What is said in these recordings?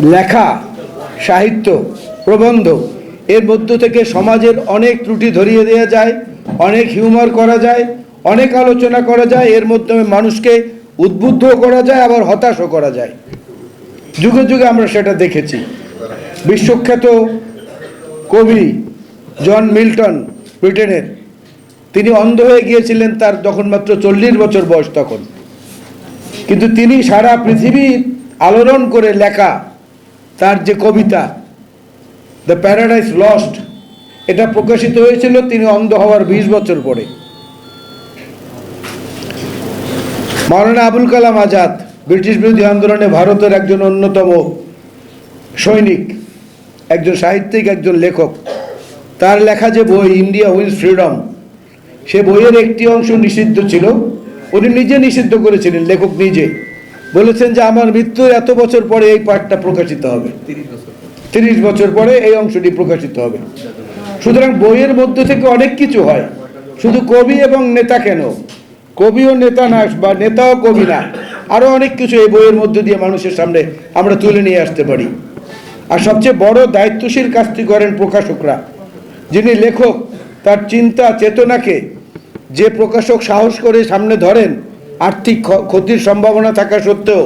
লেখা, সাহিত্য, প্রবন্ধ, এর মধ্য থেকে সমাজের অনেক ত্রুটি ধরিয়ে দেওয়া যায়, অনেক হিউমার করা যায়, অনেক আলোচনা করা যায়, এর মাধ্যমে মানুষকে উদ্বুদ্ধ করা যায়, আবার হতাশও করা যায়। যুগে যুগে আমরা সেটা দেখেছি। বিশ্বখ্যাত কবি জন মিল্টন, ব্রিটেনের। তিনি অন্ধ হয়ে গিয়েছিলেন তার যখন মাত্র চল্লিশ বছর বয়স তখন। কিন্তু তিনি সারা পৃথিবী আলোড়ন করে লেখা তার যে কবিতা দ্য প্যারাডাইস লস্ট এটা প্রকাশিত হয়েছিল তিনি অন্ধ হওয়ার বিশ বছর পরে। মাওলানা আবুল কালাম আজাদ, ব্রিটিশ বিরোধী আন্দোলনে ভারতের একজন অন্যতম সৈনিক, একজন সাহিত্যিক, একজন লেখক। তার লেখা যে বই ইন্ডিয়া উইন্স ফ্রিডম সে বইয়ের একটি অংশ নিষিদ্ধ ছিল। উনি নিজে নিষিদ্ধ করেছিলেন, লেখক নিজে। বলেছেন যে আমার মৃত্যুর এত বছর পরে এই পাঠটা প্রকাশিত হবে। তিরিশ বছর পরে। এই অংশটি প্রকাশিত হবে। সুতরাং বইয়ের মধ্য থেকে অনেক কিছু হয়। শুধু কবি এবং নেতা কেন? কবিও নেতা না বা নেতাও কবি না। আরও অনেক কিছু এই বইয়ের মধ্য দিয়ে মানুষের সামনে আমরা তুলে নিয়ে আসতে পারি। আর সবচেয়ে বড় দায়িত্বশীল কাজটি করেন প্রকাশকরা যিনি লেখক। তার চিন্তা চেতনাকে যে প্রকাশক সাহস করে সামনে ধরেন আর্থিক ক্ষতির সম্ভাবনা থাকা সত্ত্বেও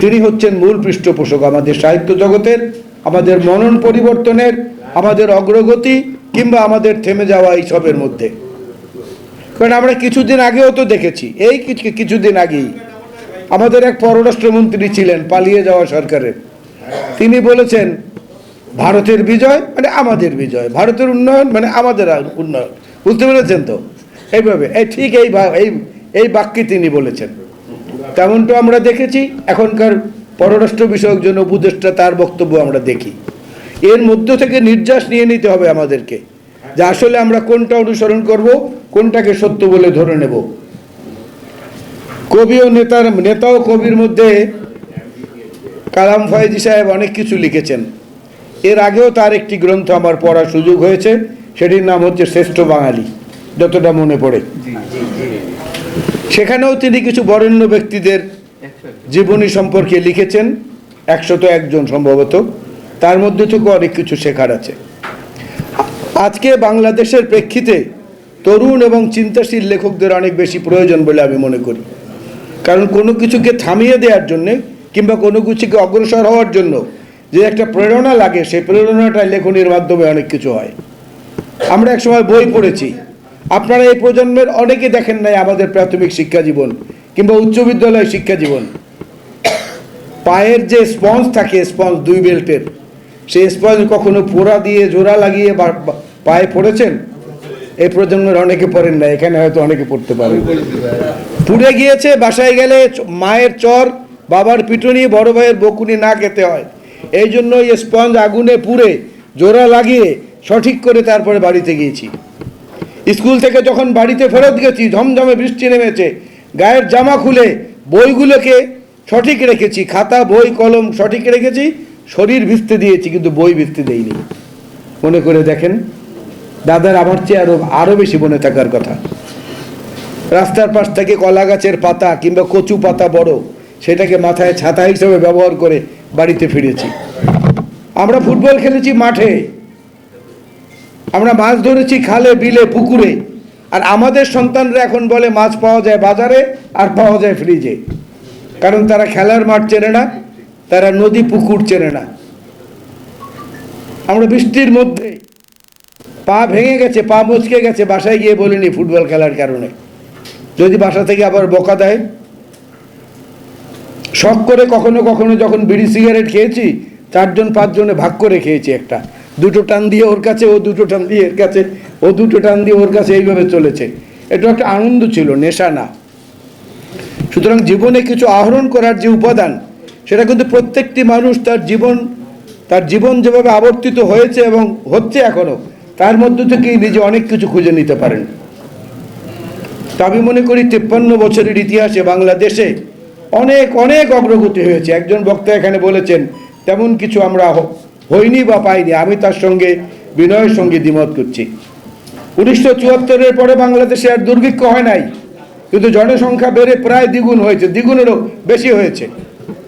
তিনি হচ্ছেন মূল পৃষ্ঠপোষক আমাদের সাহিত্য জগতের, আমাদের মনন পরিবর্তনের, আমাদের অগ্রগতি কিংবা আমাদের থেমে যাওয়া এইসবের মধ্যে। কারণ আমরা কিছুদিন আগেও তো দেখেছি, এই কিছুদিন আগেই আমাদের এক পররাষ্ট্রমন্ত্রী ছিলেন পালিয়ে যাওয়া সরকারের। তিনি বলেছেন, ভারতের বিজয় মানে আমাদের বিজয়, ভারতের উন্নয়ন মানে আমাদের উন্নয়ন। বুঝতে পেরেছেন তো? এইভাবে, এই ঠিক এই এই এই বাক্যে তিনি বলেছেন। তেমনটা আমরা দেখেছি, এখনকার পররাষ্ট্র বিষয়ক জন্য উপদেষ্টা তার বক্তব্য আমরা দেখি। এর মধ্য থেকে নির্যাস নিয়ে নিতে হবে আমাদেরকে, যে আসলে আমরা কোনটা অনুসরণ করব, কোনটাকে সত্য বলে ধরে নেব। কবি ও নেতার নেতা ও কবির মধ্যে কালাম ফয়েজি সাহেব অনেক কিছু লিখেছেন। এর আগেও তার একটি গ্রন্থ আমার পড়ার সুযোগ হয়েছে, সেটির নাম হচ্ছে শ্রেষ্ঠ বাঙালি, যতটা মনে পড়ে। সেখানেও তিনি কিছু বরেণ্য ব্যক্তিদের জীবনী সম্পর্কে লিখেছেন। একশত একজন সম্ভবত। তার মধ্যে থেকে অনেক কিছু শেখার আছে। আজকে বাংলাদেশের প্রেক্ষিতে তরুণ এবং চিন্তাশীল লেখকদের অনেক বেশি প্রয়োজন বলে আমি মনে করি। কারণ কোনো কিছুকে থামিয়ে দেওয়ার জন্যে কিংবা কোনো কিছুকে অগ্রসর হওয়ার জন্য যে একটা প্রেরণা লাগে, সেই প্রেরণাটা লেখনীর মাধ্যমে অনেক কিছু হয়। আমরা এক সময় বই পড়েছি। আপনারা এই প্রজন্মের অনেকে দেখেন নাই আমাদের প্রাথমিক শিক্ষা জীবন কিংবা উচ্চ বিদ্যালয় শিক্ষা জীবন। পায়ের যে স্পঞ্জ থাকে, স্পঞ্জ দুই বেল্টের, সেই স্পঞ্জ কখনো পোড়া দিয়ে, জোড়া লাগিয়ে পায়ে পড়েছেন? এই প্রজন্মের অনেকে পড়েন না এখানে হয়তো অনেকে পড়তে পারেন। পুড়ে গিয়েছে, বাসায় গেলে মায়ের চর, বাবার পিটুনি, বড় ভাইয়ের বকুনি না খেতে হয়। এই জন্য এই স্পঞ্জ আগুনে পুড়ে, জোড়া লাগিয়ে সঠিক করে তারপরে বাড়িতে গিয়েছি। স্কুল থেকে যখন বাড়িতে ফেরত গেছি, ঝমঝমে বৃষ্টি নেমেছে, গায়ের জামা খুলে বইগুলোকে সঠিক রেখেছি, খাতা, বই, কলম সঠিক রেখেছি, শরীর ভিজতে দিয়েছি, কিন্তু বই ভিজতে দেইনি। মনে করে দেখেন, দাদার আমার চেয়ে আরও আরও বেশি মনে থাকার কথা। রাস্তার পাশ থেকে কলা গাছের পাতা কিংবা কচু পাতা বড়, সেটাকে মাথায় ছাতা হিসেবে ব্যবহার করে বাড়িতে ফিরেছি। আমরা ফুটবল খেলেছি মাঠে আমরা মাছ ধরেছি খালে, বিলে, পুকুরে। আর আমাদের সন্তানরা এখন বলে মাছ পাওয়া যায় বাজারে আর পাওয়া যায় ফ্রিজে কারণ তারা খেলার মাঠ চেনে না, তারা নদী, পুকুর চেনে না। আমরা বৃষ্টির মধ্যে পা ভেঙে গেছে, পা মুচকে গেছে, বাসায় গিয়ে বলিনি ফুটবল খেলার কারণে। যদি বাসা থেকে আবার বকা দেয়, শখ করে কখনো কখনো যখন বিড়ি সিগারেট খেয়েছি, চারজন, পাঁচজনে ভাগ করে খেয়েছি একটা। দুটো টান দিয়ে ওর কাছে, ও দুটো টান দিয়ে এর কাছে, ও দুটো টান দিয়ে ওর কাছে এইভাবে চলেছে। এটা একটা আনন্দ ছিল, নেশা না। সুতরাং জীবনে কিছু আহরণ করার যে উপাদান, সেটা কিন্তু প্রত্যেকটি মানুষ তার জীবন তার জীবন যেভাবে আবর্তিত হয়েছে এবং হচ্ছে এখনও, তার মধ্য থেকেই নিজে অনেক কিছু খুঁজে নিতে পারেন। তা আমি মনে করি তিপ্পান্ন বছরের ইতিহাসে বাংলাদেশে অনেক অনেক অগ্রগতি হয়েছে। একজন বক্তা এখানে বলেছেন, তেমন কিছু আমরা হ- হইনি বা পাইনি। আমি তার সঙ্গে বিনয়ের সঙ্গে দ্বিমত করছি। উনিশশো চুয়াত্তরের পরে বাংলাদেশে আর দুর্ভিক্ষ হয় নাই। কিন্তু জনসংখ্যা বেড়ে প্রায় দ্বিগুণ হয়েছে। দ্বিগুণেরও বেশি হয়েছে।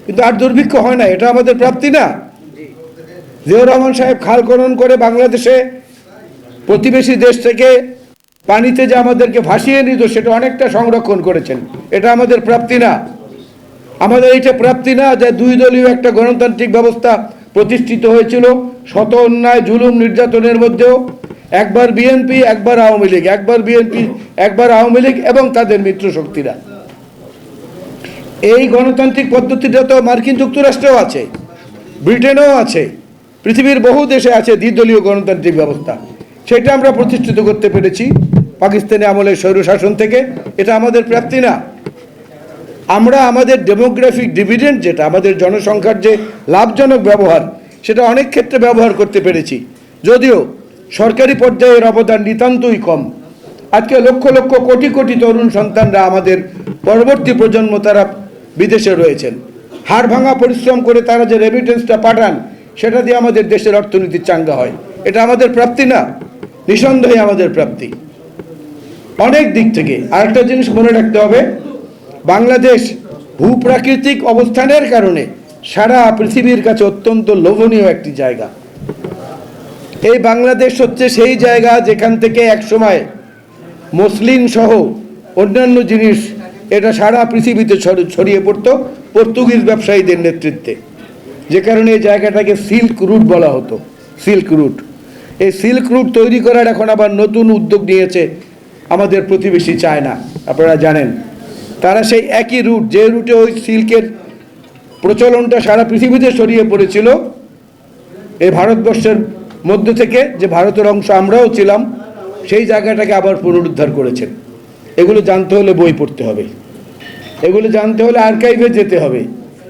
কিন্তু আর দুর্ভিক্ষ হয় না এটা আমাদের প্রাপ্তি না। জিয়াউর রহমান সাহেব খাল খনন করে বাংলাদেশে প্রতিবেশী দেশ থেকে পানিতে যে আমাদেরকে ভাসিয়ে নিত, সেটা অনেকটা সংরক্ষণ করেছেন। এটা আমাদের প্রাপ্তি না। আমাদের এইটা প্রাপ্তি না যে দুই দলীয় একটা গণতান্ত্রিক ব্যবস্থা প্রতিষ্ঠিত হয়েছিল শত অন্যায়, জুলুম নির্যাতনের মধ্যেও। একবার বিএনপি, একবার আওয়ামী লীগ, একবার বিএনপি, একবার আওয়ামী লীগ এবং তাদের মিত্র শক্তিরা। এই গণতান্ত্রিক পদ্ধতিটা তো মার্কিন যুক্তরাষ্ট্রেও আছে, ব্রিটেনেও আছে, পৃথিবীর বহু দেশে আছে দ্বিদলীয় গণতান্ত্রিক ব্যবস্থা। সেটা আমরা প্রতিষ্ঠিত করতে পেরেছি পাকিস্তানি আমলের স্বৈরশাসন থেকে। এটা আমাদের প্রাপ্তি না। আমরা আমাদের ডেমোগ্রাফিক ডিভিডেন্ড যেটা, আমাদের জনসংখ্যার যে লাভজনক ব্যবহার, সেটা অনেক ক্ষেত্রে ব্যবহার করতে পেরেছি। যদিও সরকারি পর্যায়ে এর অবদান নিতান্তই কম। আজকে লক্ষ লক্ষ কোটি কোটি তরুণ সন্তানরা আমাদের পরবর্তী প্রজন্ম তারা বিদেশে রয়েছেন। হাড় ভাঙা পরিশ্রম করে তারা যে রেমিটেন্সটা পাঠান, সেটা দিয়ে আমাদের দেশের অর্থনীতি চাঙ্গা হয়। এটা আমাদের প্রাপ্তি না, নিঃসন্দেহে আমাদের প্রাপ্তি। অনেক দিক থেকে। আরেকটা জিনিস মনে রাখতে হবে বাংলাদেশ ভূপ্রাকৃতিক অবস্থানের কারণে সারা পৃথিবীর কাছে অত্যন্ত লোভনীয় একটি জায়গা। এই বাংলাদেশ হচ্ছে সেই জায়গা যেখান থেকে একসময় মসলিন সহ অন্যান্য জিনিস এটা সারা পৃথিবীতে ছড়িয়ে পড়তো পর্তুগিজ ব্যবসায়ীদের নেতৃত্বে। যে কারণে এই জায়গাটাকে সিল্ক রুট বলা হতো, সিল্ক রুট। এই সিল্ক রুট তৈরি করার এখন আবার নতুন উদ্যোগ নিয়েছে আমাদের প্রতিবেশী চায়না। আপনারা জানেন তারা সেই একই রুট যে রুটে ওই সিল্কের প্রচলনটা সারা পৃথিবীতে ছড়িয়ে পড়েছিল এই ভারতবর্ষের মধ্য থেকে যে ভারতের অংশ আমরাও ছিলাম, সেই জায়গাটাকে আবার পুনরুদ্ধার করেছেন। এগুলো জানতে হলে বই পড়তে হবে। এগুলো জানতে হলে আর্কাইভে যেতে হবে।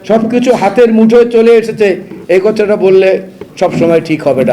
সব কিছু হাতের মুঠোয় চলে এসেছে, এই কথাটা বললে সব সময় ঠিক হবে না।